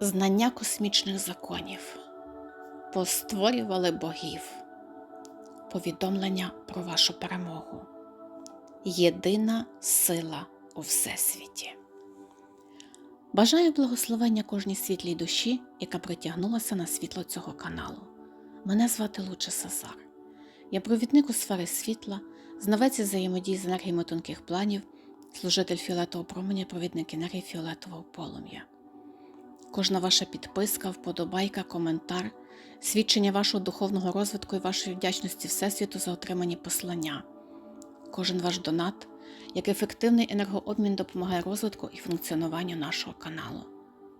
знання космічних законів, постворювали богів, повідомлення про вашу перемогу. Єдина сила у Всесвіті. Бажаю благословення кожній світлій душі, яка притягнулася на світло цього каналу. Мене звати Луча Сазар. Я провідник у сфери світла, знавець взаємодії з енергіями тонких планів, служитель фіолетового променя, провідник енергії фіолетового полум'я. Кожна ваша підписка, вподобайка, коментар, свідчення вашого духовного розвитку і вашої вдячності Всесвіту за отримані послання. Кожен ваш донат, як ефективний енергообмін допомагає розвитку і функціонуванню нашого каналу,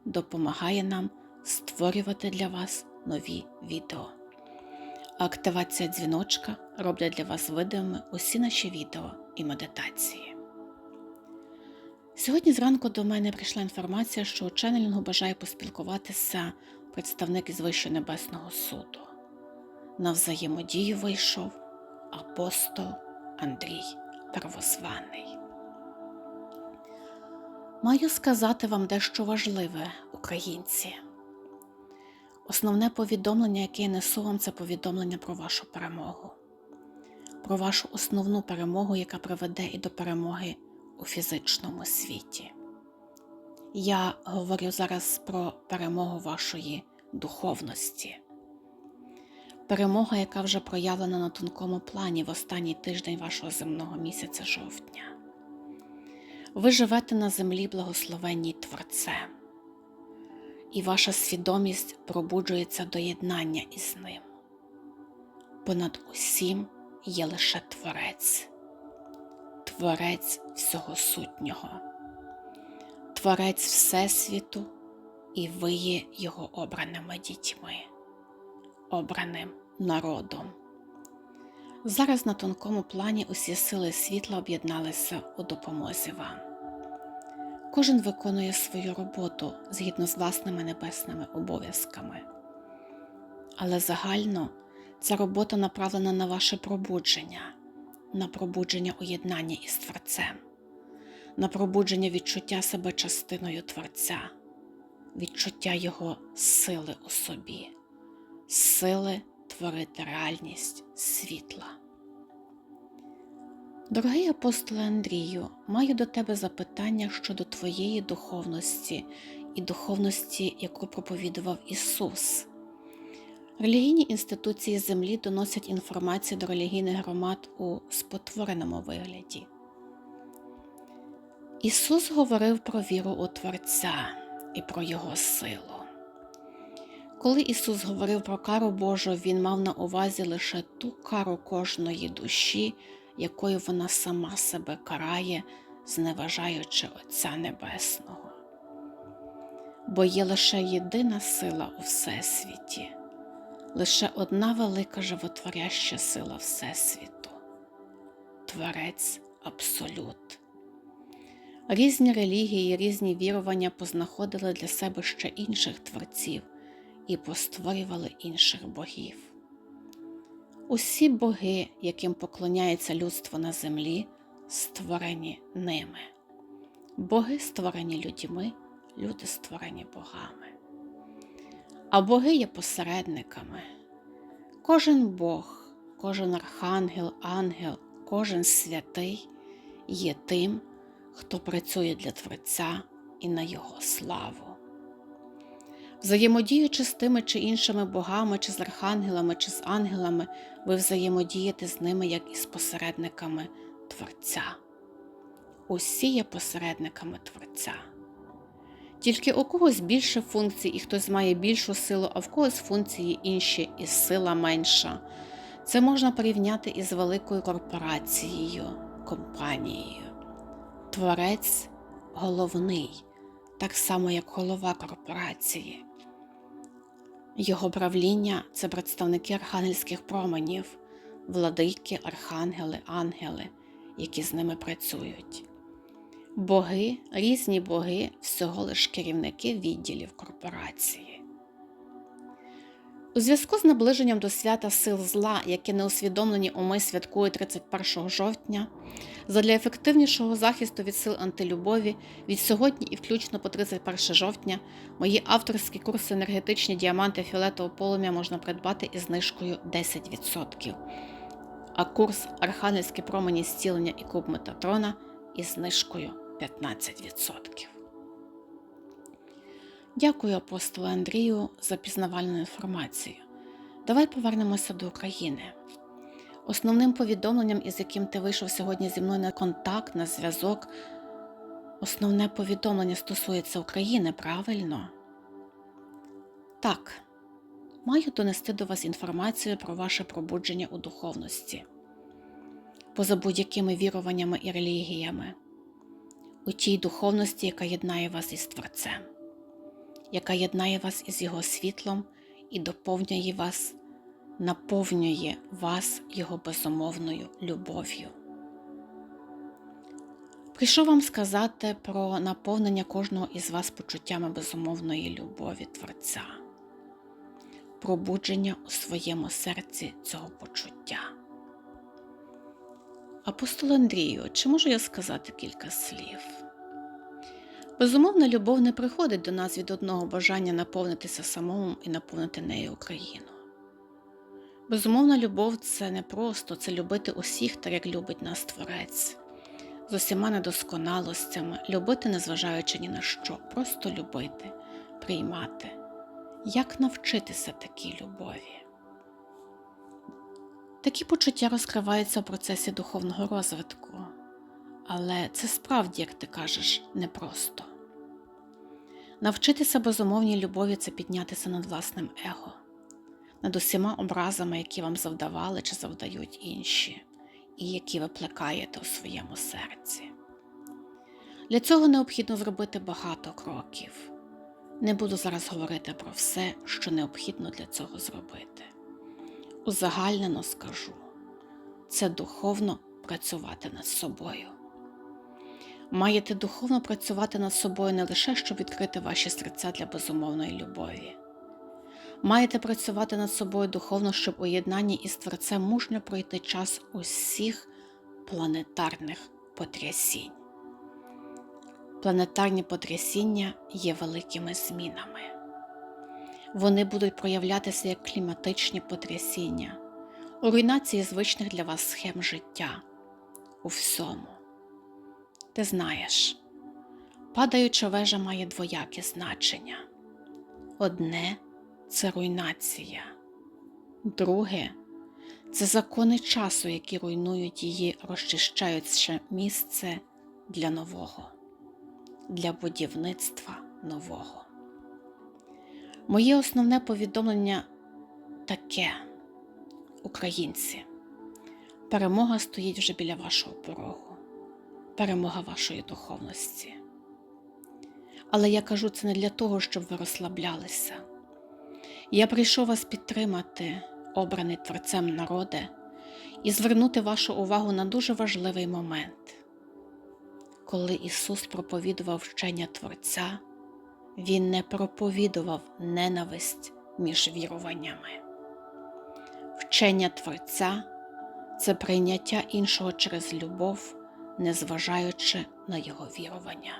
допомагає нам створювати для вас нові відео. Активація дзвіночка роблять для вас видимими усі наші відео і медитації. Сьогодні зранку до мене прийшла інформація, що у ченнелінгу бажає поспілкуватися представник із Вищого Небесного суду. На взаємодію вийшов апостол Андрій Первозваний. Маю сказати вам дещо важливе, українці. Основне повідомлення, яке я несу вам, це повідомлення про вашу перемогу, про вашу основну перемогу, яка приведе і до перемоги у фізичному світі. Я говорю зараз про перемогу вашої духовності, перемога, яка вже проявлена на тонкому плані в останній тиждень вашого земного місяця жовтня. Ви живете на землі благословенній Творцем, і ваша свідомість пробуджується до єднання із ним. Понад усім є лише Творець, Творець всього сутнього, Творець Всесвіту, і ви є Його обраними дітьми, обраним народом. Зараз на тонкому плані усі сили світла об'єдналися у допомозі вам. Кожен виконує свою роботу згідно з власними небесними обов'язками. Але загально ця робота направлена на ваше пробудження, на пробудження уєднання із Творцем, на пробудження відчуття себе частиною Творця, відчуття Його сили у собі, сили творити реальність світла. Дорогий апостоле Андрію, маю до тебе запитання щодо твоєї духовності і духовності, яку проповідував Ісус. Релігійні інституції землі доносять інформацію до релігійних громад у спотвореному вигляді. Ісус говорив про віру у Творця і про Його силу. Коли Ісус говорив про кару Божу, Він мав на увазі лише ту кару кожної душі, якою вона сама себе карає, зневажаючи Отця Небесного. Бо є лише єдина сила у Всесвіті, лише одна велика животворяща сила Всесвіту Творець Абсолют. Різні релігії, різні вірування познаходили для себе ще інших творців і постворювали інших богів. Усі боги, яким поклоняється людство на землі, створені ними. Боги створені людьми, люди створені богами. А боги є посередниками. Кожен Бог, кожен архангел, ангел, кожен святий є тим, хто працює для Творця і на Його славу. Взаємодіючи з тими чи іншими богами, чи з архангелами, чи з ангелами, ви взаємодієте з ними як із посередниками Творця. Усі є посередниками Творця. Тільки у когось більше функцій, і хтось має більшу силу, а в когось функції інші і сила менша. Це можна порівняти із великою корпорацією, компанією. Творець головний, так само як голова корпорації. Його правління це представники архангельських променів, владики, архангели, ангели, які з ними працюють. Боги, різні боги, всього лиш керівники відділів корпорації. У зв'язку з наближенням до свята сил зла, які неусвідомлені уми святкують 31 жовтня, Задля ефективнішого захисту від сил антилюбові від сьогодні і включно по 31 жовтня мої авторські курси енергетичні діаманти фіолетового полум'я можна придбати із знижкою 10%, а курс Архангельські промені зцілення і куб Метатрона із знижкою 15%. Дякую апостолу Андрію за пізнавальну інформацію. Давай повернемося до України. Основним повідомленням, із яким ти вийшов сьогодні зі мною на контакт, на зв'язок, основне повідомлення стосується України, правильно? Так, маю донести до вас інформацію про ваше пробудження у духовності, поза будь-якими віруваннями і релігіями, у тій духовності, яка єднає вас із Творцем, яка єднає вас із Його світлом і доповнює вас наповнює вас Його безумовною любов'ю. Прийшов вам сказати про наповнення кожного із вас почуттями безумовної любові Творця, пробудження у своєму серці цього почуття. Апостол Андрію, чи можу я сказати кілька слів? Безумовна любов не приходить до нас від одного бажання наповнитися самому і наповнити нею Україну. Безумовна любов це не просто це любити усіх, так як любить нас Творець, з усіма недосконалостями, любити, незважаючи ні на що, просто любити, приймати. Як навчитися такій любові? Такі почуття розкриваються в процесі духовного розвитку, але це справді, як ти кажеш, непросто. Навчитися безумовній любові це піднятися над власним его над усіма образами, які вам завдавали чи завдають інші, і які ви плекаєте у своєму серці. Для цього необхідно зробити багато кроків. Не буду зараз говорити про все, що необхідно для цього зробити. Узагальнено скажу це духовно працювати над собою. Маєте духовно працювати над собою не лише щоб відкрити ваші серця для безумовної любові, Маєте працювати над собою духовно, щоб у єднанні із Творцем мужньо пройти час усіх планетарних потрясінь. Планетарні потрясіння є великими змінами. Вони будуть проявлятися як кліматичні потрясіння, у руйнації звичних для вас схем життя у всьому. Ти знаєш, падаюча вежа має двояке значення. Одне це руйнація. Друге це закони часу, які руйнують її, розчищаючи місце для нового, для будівництва нового. Моє основне повідомлення таке, українці, перемога стоїть вже біля вашого порогу, перемога вашої духовності. Але я кажу це не для того, щоб ви розслаблялися. Я прийшов вас підтримати, обраний Творцем народе, і звернути вашу увагу на дуже важливий момент. Коли Ісус проповідував вчення Творця, Він не проповідував ненависть між віруваннями. Вчення Творця це прийняття іншого через любов, незважаючи на його вірування.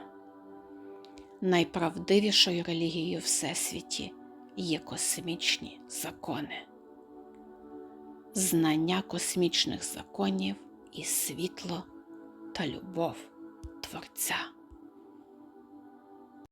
Найправдивішою релігією Всесвіті є космічні закони, знання космічних законів і світло та любов Творця.